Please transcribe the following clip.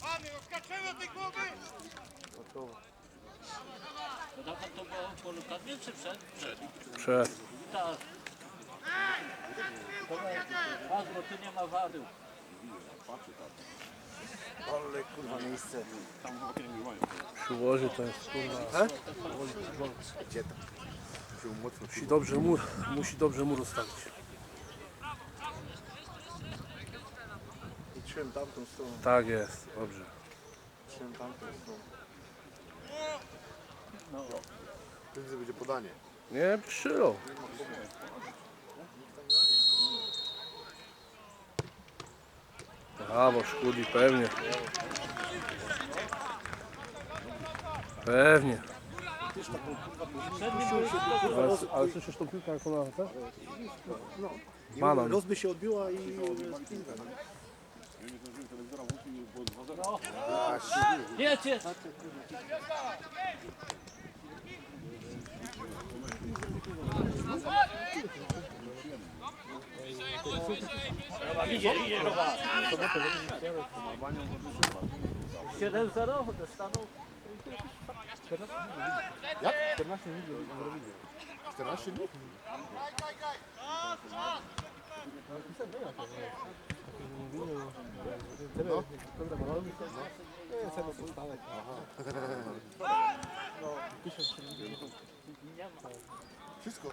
Panie, odskaczemy od tej głowy! Gotowe. No dawno to było po Lukadnie czy przed? Przed. Przed. Tak. A, bo tu nie ma wadu. Ale kurwa miejsce. Przy łoży to jest kurwa. E? Gdzie tam? Musi dobrze mur, musi dobrze mur ustawić. I trzymam tamtą stroną. Tak jest, dobrze. Trzymam tamtą stroną. Prędzej będzie podanie. Nie, przylot. Brawo, szkudzi, pewnie. Pewnie. Ale, ale słyszysz tą piłkę jak ona chce? No. Rozby się odbiła i... Jedź! 7 0 do Stanów. Jak? 14 minut zrobili. 14 minut? No. Program rolny. Nie, cena została. No, 1000 Wszystko.